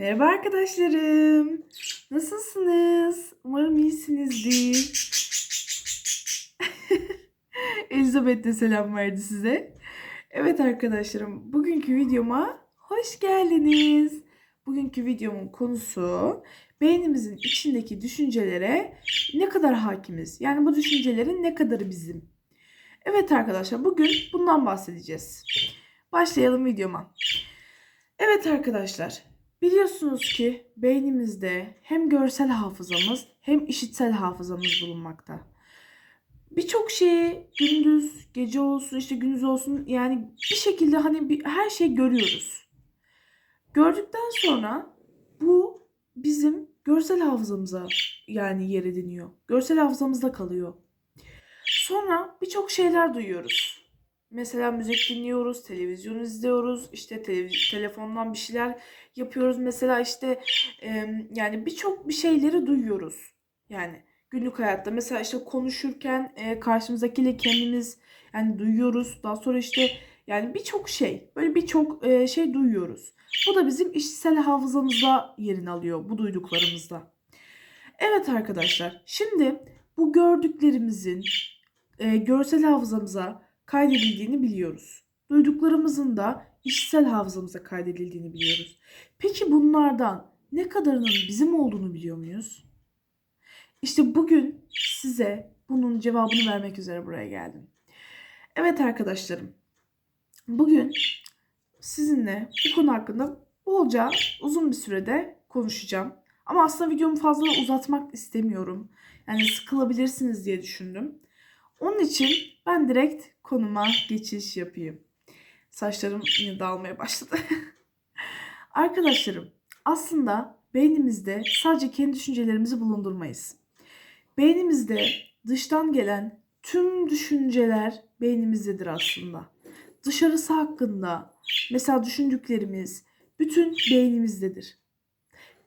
Merhaba arkadaşlarım. Nasılsınız? Umarım iyisinizdir. Elizabeth de selam verdi size. Evet arkadaşlarım, bugünkü videoma hoş geldiniz. Bugünkü videomun konusu beynimizin içindeki düşüncelere ne kadar hakimiz? Yani bu düşüncelerin ne kadarı bizim? Evet arkadaşlar, bugün bundan bahsedeceğiz. Başlayalım videoma. Evet arkadaşlar, biliyorsunuz ki beynimizde hem görsel hafızamız hem işitsel hafızamız bulunmakta. Birçok şeyi gündüz, gece olsun, işte gündüz olsun yani bir şekilde hani bir, her şeyi görüyoruz. Gördükten sonra bu bizim görsel hafızamıza yani yer ediniyor. Görsel hafızamızda kalıyor. Sonra birçok şeyler duyuyoruz. Mesela müzik dinliyoruz, televizyon izliyoruz, işte televiz- telefondan bir şeyler yapıyoruz. Mesela işte em, yani birçok bir şeyleri duyuyoruz. Yani günlük hayatta mesela işte konuşurken e, karşımızdakiyle kendimiz yani duyuyoruz. Daha sonra işte yani birçok şey, böyle birçok e, şey duyuyoruz. Bu da bizim işitsel hafızamızda yerini alıyor bu duyduklarımızda. Evet arkadaşlar, şimdi bu gördüklerimizin e, görsel hafızamıza kaydedildiğini biliyoruz. Duyduklarımızın da işitsel hafızamıza kaydedildiğini biliyoruz. Peki bunlardan ne kadarının bizim olduğunu biliyor muyuz? İşte bugün size bunun cevabını vermek üzere buraya geldim. Evet arkadaşlarım. Bugün sizinle bu konu hakkında bolca uzun bir sürede konuşacağım. Ama aslında videomu fazla uzatmak istemiyorum. Yani sıkılabilirsiniz diye düşündüm. Onun için ben direkt konuma geçiş yapayım. Saçlarım yine dağılmaya başladı. Arkadaşlarım, aslında beynimizde sadece kendi düşüncelerimizi bulundurmayız. Beynimizde dıştan gelen tüm düşünceler beynimizdedir aslında. Dışarısı hakkında mesela düşündüklerimiz bütün beynimizdedir.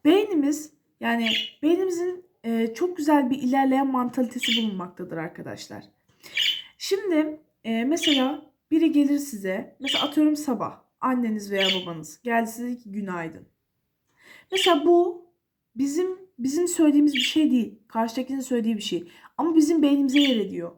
Beynimiz yani beynimizin çok güzel bir ilerleyen mantalitesi bulunmaktadır arkadaşlar. Şimdi e, mesela biri gelir size, mesela atıyorum sabah anneniz veya babanız geldi size ki günaydın. Mesela bu bizim bizim söylediğimiz bir şey değil. Karşıdakinin söylediği bir şey. Ama bizim beynimize yer ediyor.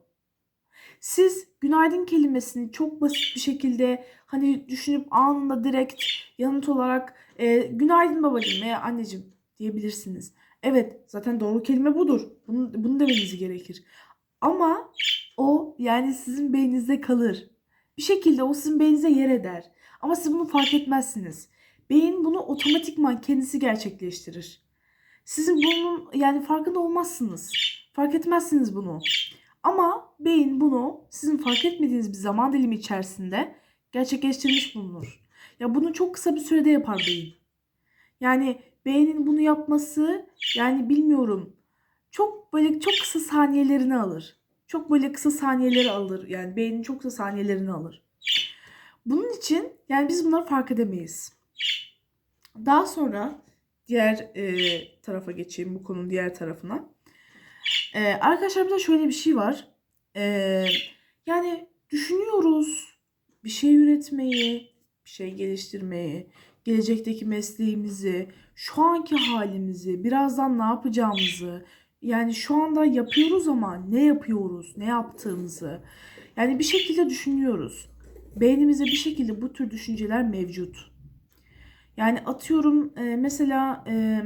Siz günaydın kelimesini çok basit bir şekilde hani düşünüp anında direkt yanıt olarak e, günaydın babacığım veya anneciğim diyebilirsiniz. Evet zaten doğru kelime budur. Bunu, bunu demeniz gerekir. Ama o yani sizin beyninizde kalır. Bir şekilde o sizin beyninize yer eder. Ama siz bunu fark etmezsiniz. Beyin bunu otomatikman kendisi gerçekleştirir. Sizin bunun yani farkında olmazsınız. Fark etmezsiniz bunu. Ama beyin bunu sizin fark etmediğiniz bir zaman dilimi içerisinde gerçekleştirmiş bulunur. Ya bunu çok kısa bir sürede yapar beyin. Yani beynin bunu yapması yani bilmiyorum çok böyle çok kısa saniyelerini alır. Çok böyle kısa saniyeleri alır. Yani beynin çok kısa saniyelerini alır. Bunun için yani biz bunları fark edemeyiz. Daha sonra diğer e, tarafa geçeyim bu konunun diğer tarafına. E, arkadaşlar bir de şöyle bir şey var. E, yani düşünüyoruz bir şey üretmeyi, bir şey geliştirmeyi, gelecekteki mesleğimizi, şu anki halimizi, birazdan ne yapacağımızı, yani şu anda yapıyoruz ama ne yapıyoruz, ne yaptığımızı. Yani bir şekilde düşünüyoruz. Beynimizde bir şekilde bu tür düşünceler mevcut. Yani atıyorum e, mesela e,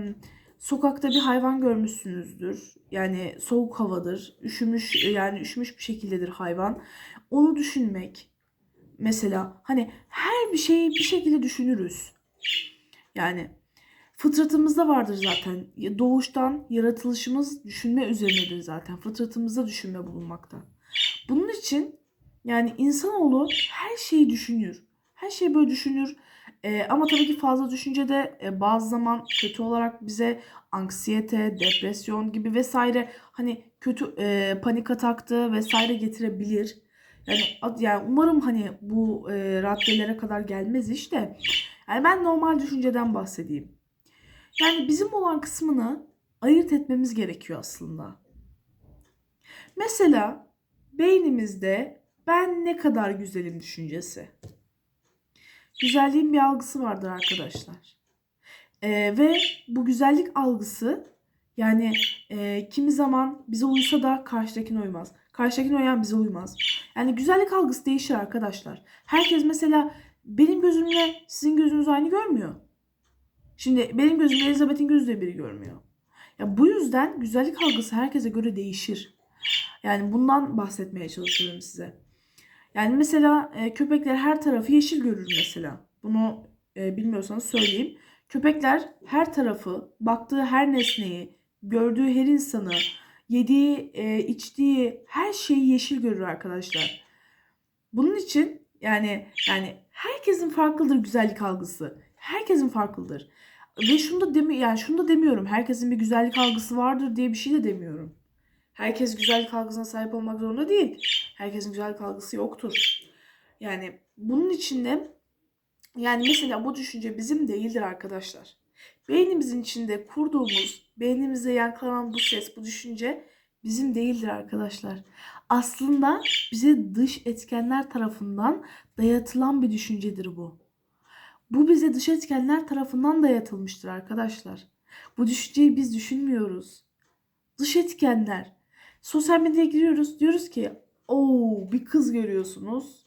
sokakta bir hayvan görmüşsünüzdür. Yani soğuk havadır. Üşümüş yani üşümüş bir şekildedir hayvan. Onu düşünmek mesela hani her bir şeyi bir şekilde düşünürüz. Yani fıtratımızda vardır zaten. Doğuştan yaratılışımız düşünme üzerinedir zaten. Fıtratımızda düşünme bulunmakta. Bunun için yani insanoğlu her şeyi düşünür. Her şeyi böyle düşünür. Ee, ama tabii ki fazla düşünce de e, bazı zaman kötü olarak bize anksiyete, depresyon gibi vesaire hani kötü e, panik ataktı vesaire getirebilir. Yani, yani umarım hani bu e, raddelere kadar gelmez işte. Yani ben normal düşünceden bahsedeyim. Yani bizim olan kısmını ayırt etmemiz gerekiyor aslında. Mesela beynimizde ben ne kadar güzelim düşüncesi. Güzelliğin bir algısı vardır arkadaşlar. Ee, ve bu güzellik algısı yani e, kimi zaman bize uysa da karşıdakine uymaz. Karşıdakine uyan bize uymaz. Yani güzellik algısı değişir arkadaşlar. Herkes mesela benim gözümle sizin gözünüz aynı görmüyor. Şimdi benim gözümle Elizabeth'in gözü de biri görmüyor. Ya bu yüzden güzellik algısı herkese göre değişir. Yani bundan bahsetmeye çalışıyorum size. Yani mesela e, köpekler her tarafı yeşil görür mesela. Bunu e, bilmiyorsanız söyleyeyim. Köpekler her tarafı, baktığı her nesneyi, gördüğü her insanı, yediği, e, içtiği her şeyi yeşil görür arkadaşlar. Bunun için yani yani herkesin farklıdır güzellik algısı. Herkesin farklıdır. Ve şunu da demi yani şunu da demiyorum. Herkesin bir güzellik algısı vardır diye bir şey de demiyorum. Herkes güzellik algısına sahip olmak zorunda değil. Herkesin güzellik algısı yoktur. Yani bunun içinde yani mesela bu düşünce bizim değildir arkadaşlar. Beynimizin içinde kurduğumuz, beynimize yankılanan bu ses, bu düşünce bizim değildir arkadaşlar. Aslında bize dış etkenler tarafından dayatılan bir düşüncedir bu. Bu bize dış etkenler tarafından dayatılmıştır arkadaşlar. Bu düşünceyi biz düşünmüyoruz. Dış etkenler. Sosyal medyaya giriyoruz. Diyoruz ki o bir kız görüyorsunuz.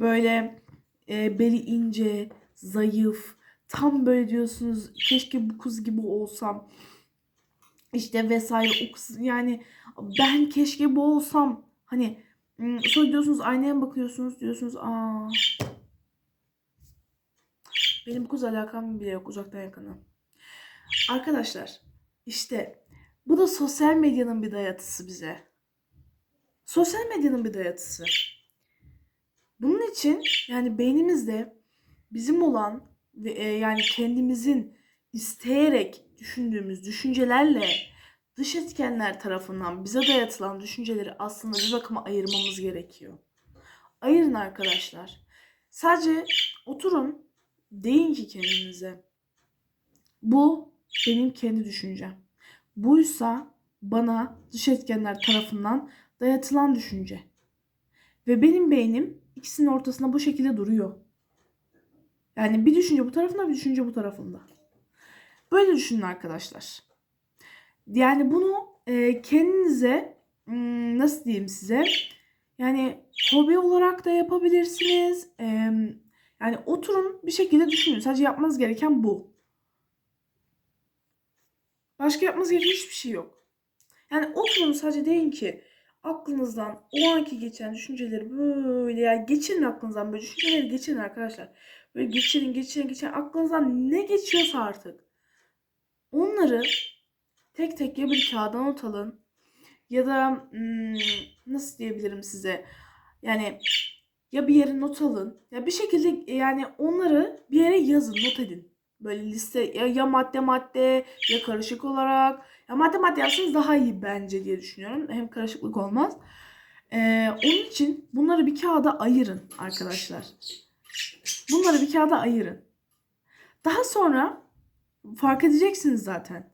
Böyle e, beli ince, zayıf. Tam böyle diyorsunuz keşke bu kız gibi olsam. İşte vesaire o kız yani ben keşke bu olsam. Hani sonra diyorsunuz aynaya bakıyorsunuz diyorsunuz aa benim bu kız alakam bile yok uzaktan yakına. Arkadaşlar işte bu da sosyal medyanın bir dayatısı bize. Sosyal medyanın bir dayatısı. Bunun için yani beynimizde bizim olan ve e, yani kendimizin isteyerek düşündüğümüz düşüncelerle dış etkenler tarafından bize dayatılan düşünceleri aslında bir bakıma ayırmamız gerekiyor. Ayırın arkadaşlar. Sadece oturun deyin ki kendinize bu benim kendi düşüncem. Buysa bana dış etkenler tarafından dayatılan düşünce. Ve benim beynim ikisinin ortasında bu şekilde duruyor. Yani bir düşünce bu tarafında bir düşünce bu tarafında. Böyle düşünün arkadaşlar. Yani bunu e, kendinize nasıl diyeyim size yani hobi olarak da yapabilirsiniz. E, yani oturun bir şekilde düşünün. Sadece yapmanız gereken bu. Başka yapmanız gereken hiçbir şey yok. Yani oturun sadece deyin ki aklınızdan o anki geçen düşünceleri böyle yani geçirin aklınızdan böyle düşünceleri geçirin arkadaşlar. Böyle geçirin geçirin geçirin aklınızdan ne geçiyorsa artık. Onları tek tek ya bir kağıda not alın ya da hmm, nasıl diyebilirim size yani ya bir yere not alın ya bir şekilde yani onları bir yere yazın not edin. Böyle liste ya, ya madde madde ya karışık olarak ya madde madde yapsanız daha iyi bence diye düşünüyorum. Hem karışıklık olmaz. Ee, onun için bunları bir kağıda ayırın arkadaşlar. Bunları bir kağıda ayırın. Daha sonra fark edeceksiniz zaten.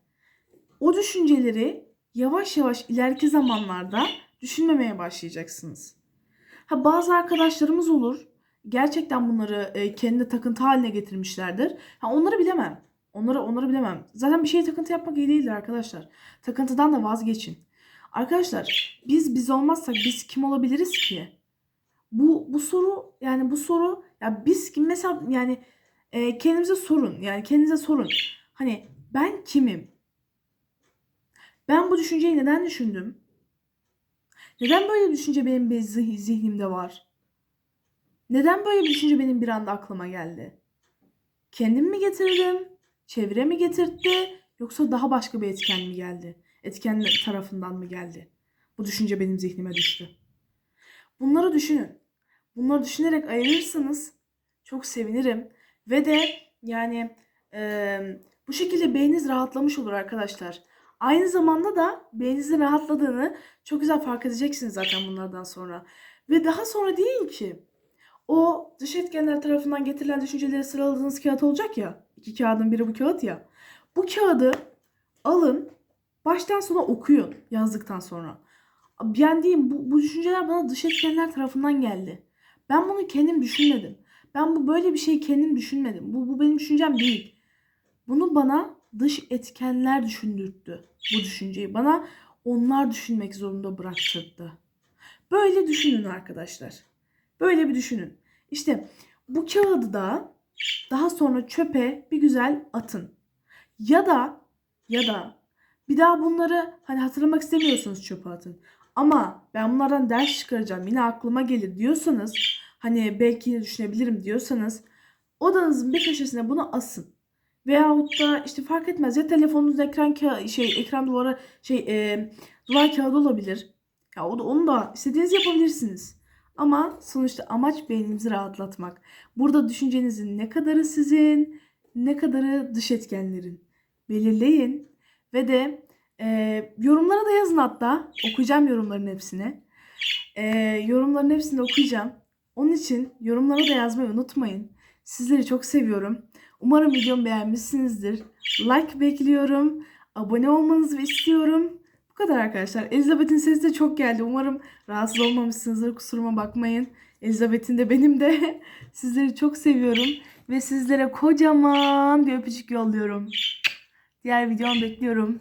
O düşünceleri yavaş yavaş ileriki zamanlarda düşünmemeye başlayacaksınız. Ha bazı arkadaşlarımız olur. Gerçekten bunları e, kendi takıntı haline getirmişlerdir. Ha onları bilemem. Onları onları bilemem. Zaten bir şeye takıntı yapmak iyi değildir arkadaşlar. Takıntıdan da vazgeçin. Arkadaşlar biz biz olmazsak biz kim olabiliriz ki? Bu bu soru yani bu soru ya biz kim mesela yani e, kendimize sorun. Yani kendinize sorun. Hani ben kimim? Ben bu düşünceyi neden düşündüm? Neden böyle bir düşünce benim bir zihnimde var? Neden böyle bir düşünce benim bir anda aklıma geldi? Kendim mi getirdim? Çevre mi getirtti? Yoksa daha başka bir etken mi geldi? Etken tarafından mı geldi? Bu düşünce benim zihnime düştü. Bunları düşünün. Bunları düşünerek ayırırsanız çok sevinirim. Ve de yani e, bu şekilde beyniniz rahatlamış olur arkadaşlar. Aynı zamanda da beyninizin rahatladığını çok güzel fark edeceksiniz zaten bunlardan sonra. Ve daha sonra değil ki o dış etkenler tarafından getirilen düşünceleri sıraladığınız kağıt olacak ya. İki kağıdın biri bu kağıt ya. Bu kağıdı alın baştan sona okuyun yazdıktan sonra. Yani diyeyim bu, bu düşünceler bana dış etkenler tarafından geldi. Ben bunu kendim düşünmedim. Ben bu böyle bir şeyi kendim düşünmedim. Bu, bu benim düşüncem değil. Bunu bana dış etkenler düşündürttü bu düşünceyi. Bana onlar düşünmek zorunda bıraktırdı. Böyle düşünün arkadaşlar. Böyle bir düşünün. İşte bu kağıdı da daha sonra çöpe bir güzel atın. Ya da ya da bir daha bunları hani hatırlamak istemiyorsunuz çöpe atın. Ama ben bunlardan ders çıkaracağım yine aklıma gelir diyorsanız hani belki düşünebilirim diyorsanız odanızın bir köşesine bunu asın. Veyahut da işte fark etmez ya telefonunuz ekran şey ekran duvara şey e, duvar kağıdı olabilir. Ya o da onu da istediğiniz yapabilirsiniz. Ama sonuçta amaç beynimizi rahatlatmak. Burada düşüncenizin ne kadarı sizin, ne kadarı dış etkenlerin. Belirleyin ve de e, yorumlara da yazın hatta. Okuyacağım yorumların hepsini. E, yorumların hepsini okuyacağım. Onun için yorumlara da yazmayı unutmayın. Sizleri çok seviyorum. Umarım videomu beğenmişsinizdir. Like bekliyorum. Abone olmanızı istiyorum. Bu kadar arkadaşlar. Elizabeth'in sesi de çok geldi. Umarım rahatsız olmamışsınızdır. Kusuruma bakmayın. Elizabeth'in de benim de. Sizleri çok seviyorum. Ve sizlere kocaman bir öpücük yolluyorum. Diğer videomu bekliyorum.